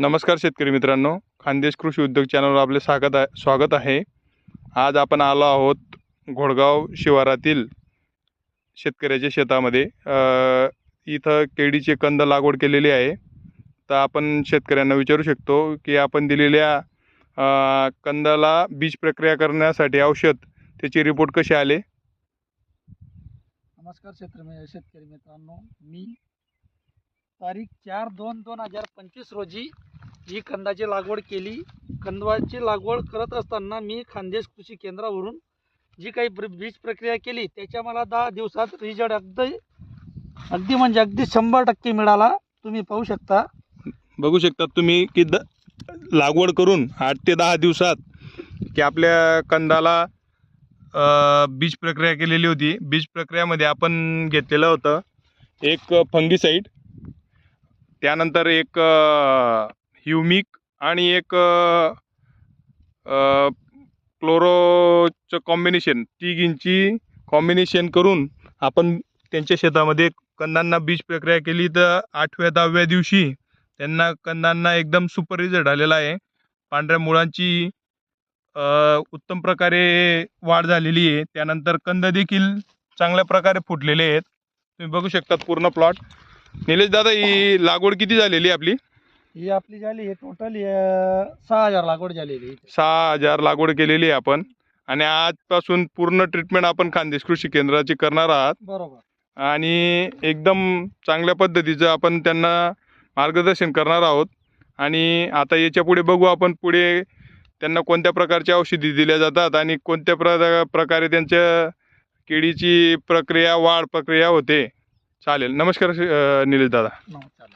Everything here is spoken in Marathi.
नमस्कार शेतकरी मित्रांनो खानदेश कृषी उद्योग चॅनलवर आपले स्वागत आहे स्वागत आहे. आज आपण आलो आहोत घोडगाव शिवारातील शेतकऱ्याच्या शेतामध्ये. इथं केळीचे कंद लागवड केलेली आहे. तर आपण शेतकऱ्यांना विचारू शकतो की आपण दिलेल्या कंदाला बीज प्रक्रिया करण्यासाठी औषध त्याचे रिपोर्ट कसे आले? नमस्कार शेतकरी शेतकरी मित्रांनो मी तारीख चार दोन दोन हजार पंचवीस रोजी जी कंदाची लागवड केली कंदवाची लागवड करत असताना मी खानदेश कृषी केंद्रावरून जी काही बीज प्रक्रिया केली त्याच्या मला दहा दिवसात रिझल्ट अगदी अगदी म्हणजे अगदी शंभर टक्के मिळाला. तुम्ही पाहू शकता. बघू शकता तुम्ही की द लागवड करून आठ ते दहा दिवसात की आपल्या कंदाला बीज प्रक्रिया केलेली होती. बीज प्रक्रियामध्ये आपण घेतलेलं होतं एक फंगीसाईड त्यानंतर एक ह्युमिक आणि एक क्लोरोचं कॉम्बिनेशन तिघींची कॉम्बिनेशन करून आपण त्यांच्या शेतामध्ये कंदांना बीज प्रक्रिया केली तर आठव्या दहाव्या दिवशी त्यांना कंदांना एकदम सुपर रिझल्ट आलेला आहे. पांढऱ्या मुळांची उत्तम प्रकारे वाढ झालेली आहे. त्यानंतर कंद देखील चांगल्या प्रकारे फुटलेले आहेत. तुम्ही बघू शकतात पूर्ण प्लॉट. निलेश दादा ही लागवड किती झालेली आहे आपली? ही आपली झाली आहे टोटल सहा हजार लागवड झालेली आहे. सहा हजार लागवड केलेली आहे आपण. आणि आजपासून पूर्ण ट्रीटमेंट आपण खानदेश कृषी केंद्राची करणार आहात. बरोबर. आणि एकदम चांगल्या पद्धतीचं आपण त्यांना मार्गदर्शन करणार आहोत. आणि आता याच्यापुढे बघू आपण पुढे त्यांना कोणत्या प्रकारच्या औषधी दिल्या जातात आणि कोणत्या प्र प्रकारे त्यांच्या केळीची प्रक्रिया वाढ प्रक्रिया होते. चालेल. नमस्कार अं, निलेश दादा. नमस्कार.